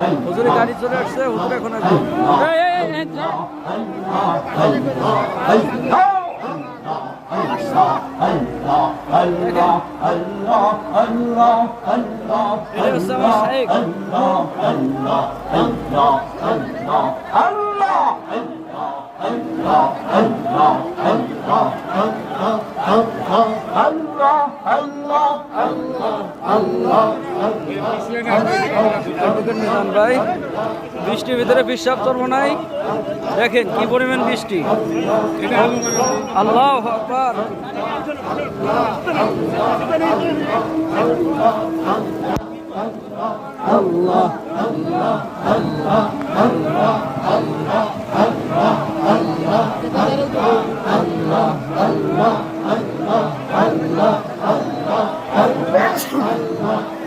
হুজুরের গাড়ি চলে আসছে হুজুর এখন আসবে এই, মিজান ভাই, বৃষ্টির ভিতরে বিশ্বাস করব নাই। দেখেন কি পরিমাণ বৃষ্টি। আল্লাহ আকবার। আল্লাহ আল্লাহ আল্লাহ আল্লাহ আল্লাহ আল্লাহ